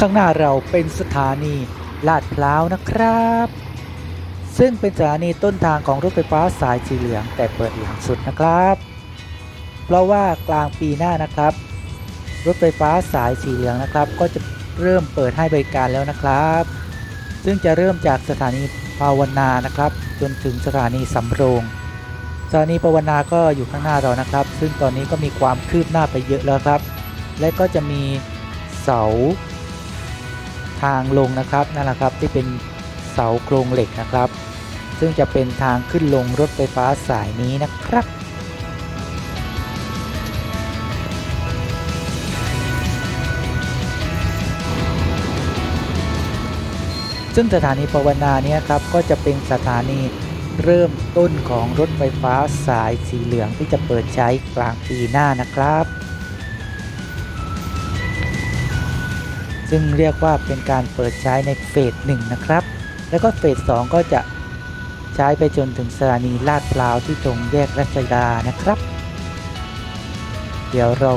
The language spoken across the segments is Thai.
ข้างหน้าเราเป็นสถานีลาดพร้าวนะครับ ซึ่งเป็นสถานีต้นทางของรถไฟฟ้าสายสีเหลืองแต่เปิดหลังสุดนะครับ เพราะว่ากลางปีหน้านะครับ รถไฟฟ้าสายสีเหลืองนะครับ ก็จะเริ่มเปิดให้บริการแล้วนะครับ ซึ่งจะเริ่มจากสถานีภาวนานะครับ จนถึงสถานีสำโรงสถานีภาวนาก็อยู่ข้างหน้าเรานะครับ ซึ่งตอนนี้ก็มีความคืบหน้าไปเยอะแล้วครับ และก็จะมีเสา ทางลงนะครับนั่นแหละครับที่เป็นเสาโครงเหล็กนะครับ ซึ่งจะเป็นทางขึ้นลงรถไฟฟ้าสายนี้นะครับซึ่งสถานีปวนาเนี่ยครับก็จะเป็นสถานีเริ่มต้นของรถไฟฟ้าสายสีเหลืองที่จะเปิดใช้กลางปีหน้านะครับ ซึ่งเรียกว่าเป็นการเปิดใช้ในเฟสหนึ่งนะครับ แล้วก็เฟสสองก็จะใช้ไปจนถึงสถานีลาดพร้าวที่ตรงแยกรัชดานะครับ เดี๋ยวเรา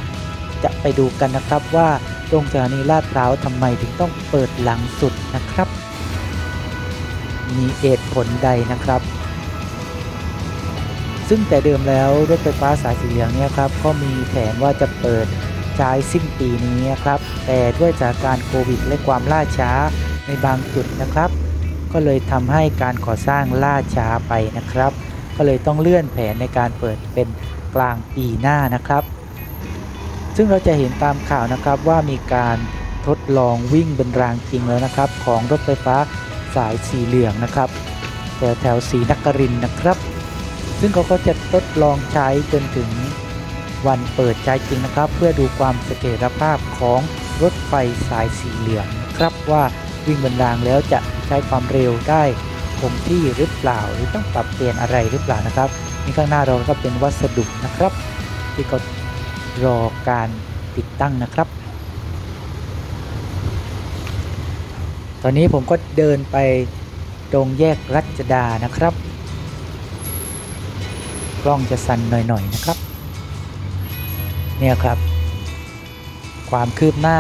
จะไปดูกันนะครับว่าตรงสถานีลาดพร้าวทำไมถึงต้องเปิดหลังสุดนะครับ มีเหตุผลใดนะครับ ซึ่งแต่เดิมแล้วรถไฟฟ้าสายสีเหลืองเนี่ยครับก็มีแผนว่าจะเปิดใช้สิ้นปีนี้นครับ แต่ด้วยสถานการณ์โควิดและความล่าช้าในบางจุดนะครับ ก็เลยทำให้การก่อสร้างล่าช้าไปนะครับ ก็เลยต้องเลื่อนแผนในการเปิดเป็นกลางปีหน้านะครับ ซึ่งเราจะเห็นตามข่าวนะครับว่ามีการทดลองวิ่งเป็นรางจริงแล้วนะครับ ของรถไฟฟ้าสายสีเหลืองนะครับแถวแถวสีนครินทร์นะครับ ซึ่งเขาก็จะทดลองใช้จนถึงวันเปิดใช้จริงนะครับ เพื่อดูความเสถียรภาพของ รถไฟสายสีเหลืองนะครับว่าวิ่งบนรางแล้วจะใช้ความเร็วได้คงที่หรือเปล่า หรือต้องปรับเปลี่ยนอะไรหรือเปล่านะครับนี่ข้างหน้าเราก็เป็นวัสดุนะครับ ที่เขารอการติดตั้งนะครับ ตอนนี้ผมก็เดินไปตรงแยกรัชดานะครับกล้องจะสั่นหน่อยๆนะครับ เนี่ยครับ ความคืบหน้า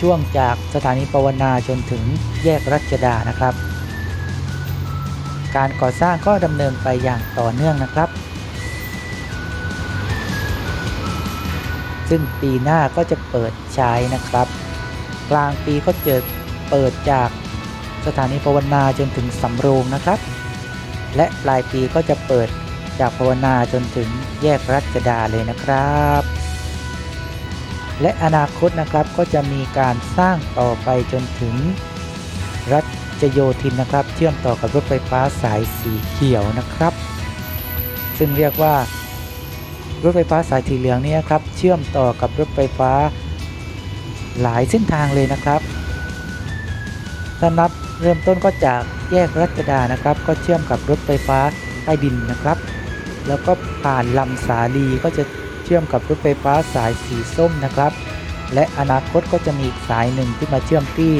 ช่วงจากสถานีปวนาจนถึงแยกรัชดานะครับ การก่อสร้างก็ดำเนินไปอย่างต่อเนื่องนะครับ ซึ่งปีหน้าก็จะเปิดใช้นะครับ กลางปีก็จะเปิดจากสถานีภาวนาจนถึงสำโรงนะครับ และปลายปีก็จะเปิดจากภาวนาจนถึงแยกรัชดาเลยนะครับ และอนาคตนะครับก็จะมีการสร้างต่อไปจนถึงรัชโยธินนะครับ เชื่อมต่อกับรถไฟฟ้าสายสีเขียวนะครับ ซึ่งเรียกว่ารถไฟฟ้าสายสีเหลืองนี่ยครับ เชื่อมต่อกับรถไฟฟ้าหลายเส้นทางเลยนะครับถ้านับเริ่มต้นก็จากแยกรัชดานะครับ ก็เชื่อมกับรถไฟฟ้าใต้ดินนะครับ แล้วก็ผ่านลำสาลีก็จะ ชื่อมกับรถไฟฟ้าสายสีส้มนะครับ และอนาคตก็จะมีอีกสายหนึ่งที่มาเชื่อมที่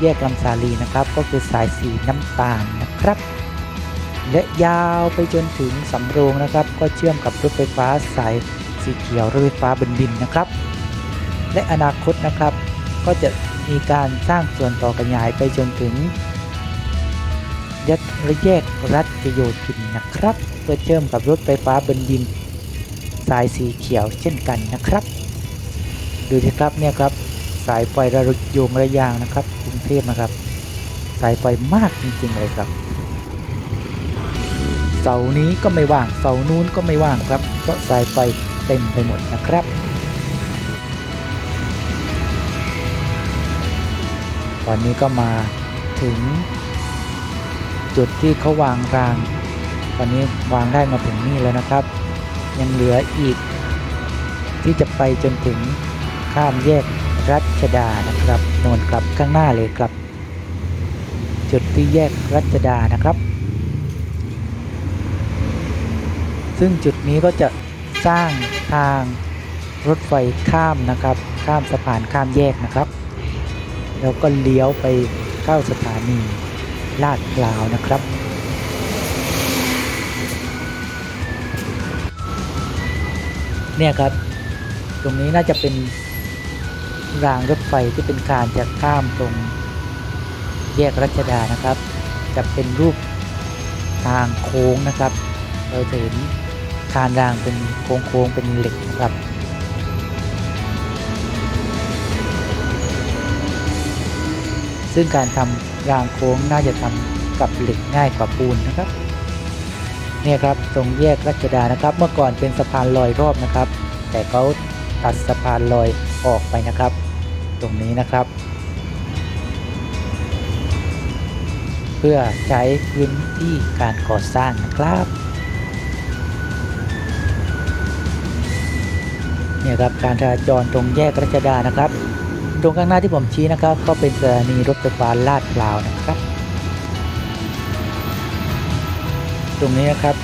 แยกลำสาลีนะครับ ก็คือสายสีน้ำตาลนะครับ และยาวไปจนถึงสำโรงนะครับ ก็เชื่อมกับรถไฟฟ้าสายสีเขียวรถไฟฟ้าบนดินนะครับ และอนาคตนะครับก็จะมีการสร้างส่วนต่อขยายไปจนถึงยัดระแยกรัชโยธินนะครับ เพื่อเชื่อมกับรถไฟฟ้าบนดิน สายสีเขียวเช่นกันนะครับ ดูสิครับเนี่ยครับสายไฟระโยงระยางนะครับกรุงเทพนะครับ สายไฟมากจริงๆเลยครับ เสานี้ก็ไม่ว่างเสานู้นก็ไม่ว่างครับเพราะสายไฟเต็มไปหมดนะครับตอนนี้ก็มาถึง จุดที่เขาวางรางตอนนี้วางได้มาถึงนี่แล้วนะครับ ยังเหลืออีก ที่จะไปจนถึงข้ามแยกรัชดานะครับโนนครับข้างหน้าเลยครับ จุดที่แยกรัชดานะครับ ซึ่งจุดนี้ก็จะสร้างทางรถไฟข้ามนะครับ ข้ามสะพานข้ามแยกนะครับ แล้วก็เลี้ยวไปเข้าสถานีลาดพร้าวนะครับ เนี่ยครับ ตรงนี้น่าจะเป็นรางรถไฟที่เป็นการจะข้ามตรงแยกรัชดานะครับ จะเป็นรูปทางโค้งนะครับ เราจะเห็นคานรางเป็นโค้งๆเป็นเหล็กนะครับซึ่งการทำรางโค้งน่าจะทำกับเหล็กง่ายกว่าปูนนะครับ เนี่ยครับตรงแยกรัชดานะครับ เมื่อก่อนเป็นสะพานลอยรอบนะครับ แต่เขาตัดสะพานลอยออกไปนะครับ ตรงนี้นะครับ เพื่อใช้พื้นที่การก่อสร้างนะครับเนี่ยครับการจราจรตรงแยกรัชดานะครับ ตรงข้างหน้าที่ผมชี้นะครับ ก็เป็นสถานีรถไฟฟ้าลาดพร้าวนะครับ ตรงนี้นะครับ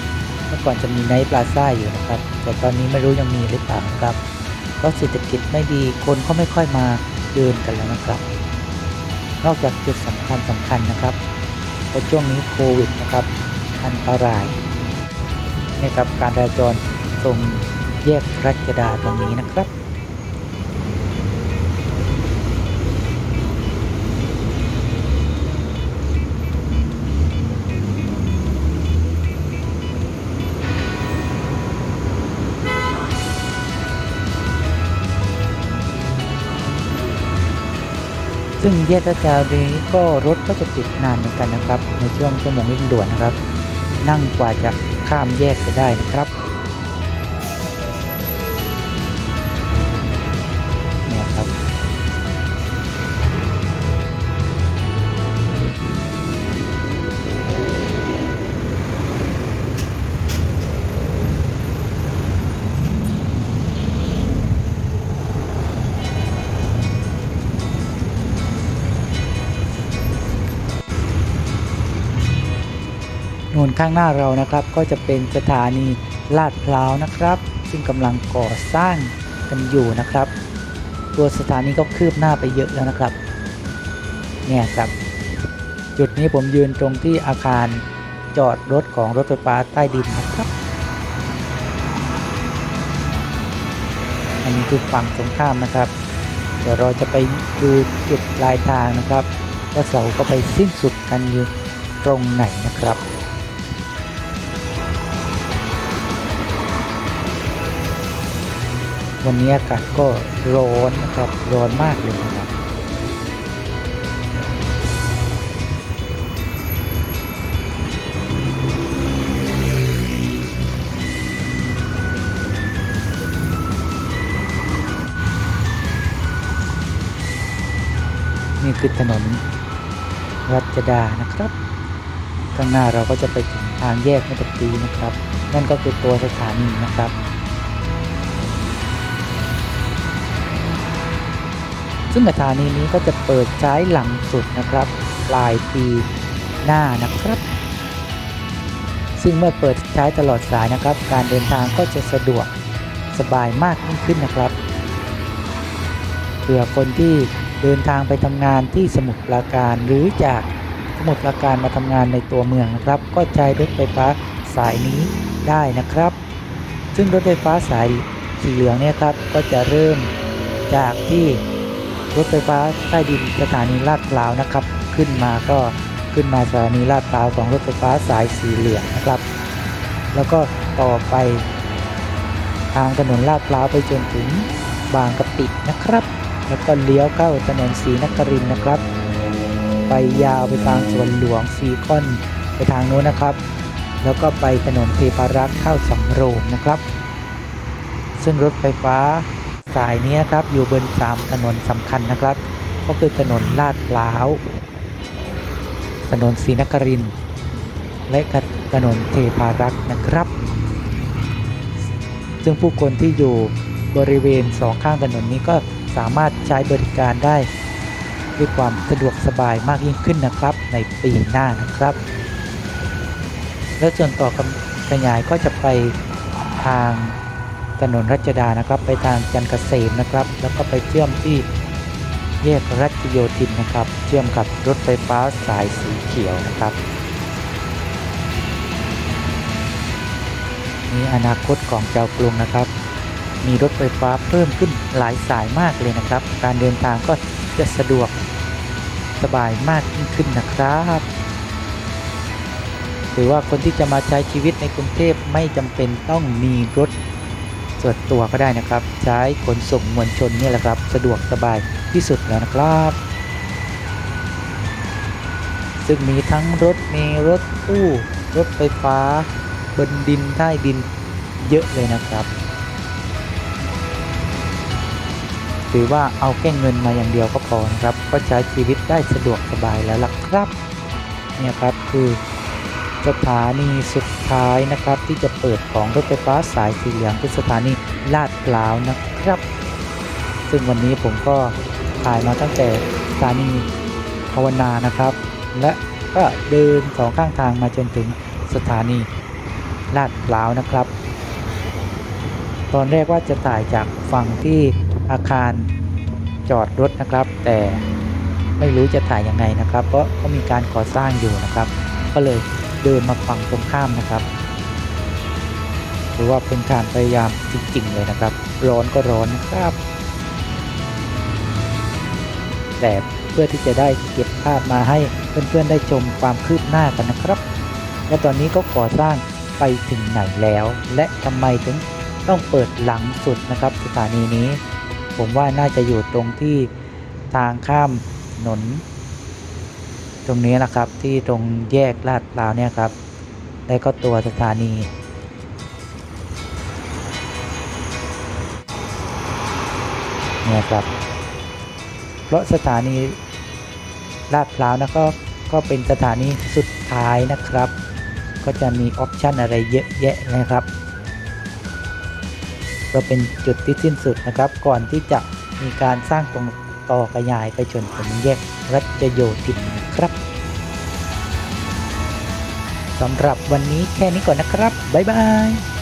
เมื่อก่อนจะมีไนท์พลาซ่าอยู่นะครับ แต่ตอนนี้ไม่รู้ยังมีหรือเปล่านะครับ เพราะเศรษฐกิจไม่ดีคนก็ไม่ค่อยมาเดินกันแล้วนะครับ นอกจากจุดสำคัญสำคัญนะครับเพราะช่วงนี้โควิดนะครับ อันตรายนี่ครับการจราจรตรงแยกรัชดาตรงนี้นะครับ ซึ่งแยกราชดานี้ก็รถก็จะติดนานเหมือนกันนะครับ ในช่วงชั่วโมงเร่งด่วนนะครับ นั่งกว่าจะข้ามแยกไปได้นะครับ ข้างหน้าเรานะครับ ก็จะเป็นสถานีลาดพร้าวนะครับ ซึ่งกำลังก่อสร้างกันอยู่นะครับ ตัวสถานีก็คืบหน้าไปเยอะแล้วนะครับเนี่ยครับ จุดนี้ผมยืนตรงที่อาคารจอดรถของรถไฟฟ้าใต้ดินนะครับอันนี้คือฝั่งตรงข้ามนะครับ เดี๋ยวเราจะไปดูจุดปลายทางนะครับว่าเสาก็ไปสิ้นสุดกันอยู่ตรงไหนนะครับ วันนี้อากาศก็ร้อนนะครับ ร้อนมากเลยนะครับนี่คือถนนรัชดานะครับ ข้างหน้าเราก็จะไปถึงทางแยกเมื่ตะปีนะครับ นั่นก็คือตัวสถานีนะครับ ซึ่งสถานีนี้ก็จะเปิดใช้หลังสุดนะครับปลายปีหน้านะครับ ซึ่งเมื่อเปิดใช้ตลอดสายนะครับ การเดินทางก็จะสะดวกสบายมากยิ่งขึ้นนะครับเผื่อคนที่เดินทางไปทำงานที่สมุทรปราการหรือจากสมุทรปราการมาทำงานในตัวเมืองนะครับ ก็ใช้รถไฟฟ้าสายนี้ได้นะครับ ซึ่งรถไฟฟ้าสายสีเหลืองเนี่ยครับก็จะเริ่มจากที่ รถไฟฟ้าใต้ดินสถานีลาดพร้าวนะครับ ขึ้นมาก็ขึ้นมาสถานีลาดพร้าวของรถไฟฟ้าสายสีเหลืองนะครับ แล้วก็ต่อไป ทางถนนลาดพร้าวไปจนถึงบางกะปินะครับ แล้วก็เลี้ยวเข้าถนนศรีนครินนะครับ ไปยาวไปทางสวนหลวงซีคอนไปทางโน้นนะครับ แล้วก็ไปถนนเทพารักษ์เข้าสำโรงนะครับ ซึ่งรถไฟฟ้า สายนี้ครับอยู่บนสามถนนสำคัญนะครับ ก็คือถนนลาดพร้าว ถนนศรีนครินทร์และถนนเทพารักษ์นะครับ ซึ่งผู้คนที่อยู่บริเวณสองข้างถนนนี้ก็สามารถใช้บริการได้ ด้วยความสะดวกสบายมากยิ่งขึ้นนะครับ ในปีหน้านะครับ และส่วนต่อขยายก็จะไปทาง ถนนรัชดานะครับ ไปทางจันทร์เกษมนะครับ แล้วก็ไปเชื่อมที่แยกรัชโยธินนะครับ เชื่อมกับรถไฟฟ้าสายสีเขียวนะครับนี่อนาคตของเจ้ากรุงนะครับ มีรถไฟฟ้าเพิ่มขึ้นหลายสายมากเลยนะครับ การเดินทางก็จะสะดวกสบายมากยิ่งขึ้นนะครับหรือว่าคนที่จะมาใช้ชีวิตในกรุงเทพไม่จำเป็นต้องมีรถ ส่วนตัวก็ได้นะครับ ใช้ขนส่งมวลชนนี่แหละครับ สะดวกสบายที่สุดแล้วนะครับ ซึ่งมีทั้งรถเมล์รถตู้ รถไฟฟ้า บนดินใต้ดินเยอะเลยนะครับ ถือว่าเอาแค่เงินมาอย่างเดียวก็พอนะครับ ก็ใช้ชีวิตได้สะดวกสบายแล้วล่ะครับ เนี่ยครับคือ สถานีสุดท้ายนะครับ ที่จะเปิดของรถไฟฟ้าสายสีเหลืองคือสถานีลาดพร้าวนะครับ ซึ่งวันนี้ผมก็ถ่ายมาตั้งแต่สถานีภาวนานะครับ และก็เดินสองข้างทางมาจนถึงสถานีลาดพร้าวนะครับ ตอนแรกว่าจะถ่ายจากฝั่งที่อาคารจอดรถนะครับ แต่ไม่รู้จะถ่ายยังไงนะครับ เพราะเขามีการก่อสร้างอยู่นะครับ ก็เลย เดินมาฝั่งตรงข้ามนะครับหรือว่าเป็นการพยายามจริงๆเลยนะครับ ร้อนก็ร้อนนะครับ แต่เพื่อที่จะได้เก็บภาพมาให้เพื่อนๆได้ชมความคืบหน้ากันนะครับว่าตอนนี้ก็ก่อสร้างไปถึงไหนแล้ว และทำไมถึงต้องเปิดหลังสุดนะครับ สถานีนี้ ผมว่าน่าจะอยู่ตรงที่ทางข้ามถนน ตรงนี้นะครับที่ตรงแยกลาดพร้าวเนี่ยครับ และก็ตัวสถานีเนี่ยครับ เพราะสถานีลาดพร้าวนะก็ก็เป็นสถานีสุดท้ายนะครับ ก็จะมีออปชันอะไรเยอะแยะนะครับก็เป็นจุดที่สิ้นสุดนะครับ ก่อนที่จะมีการสร้างตรงต่อขยายไปจนถึงแยกรัชโยธิน สำหรับวันนี้แค่นี้ก่อนนะครับ บ๊ายบาย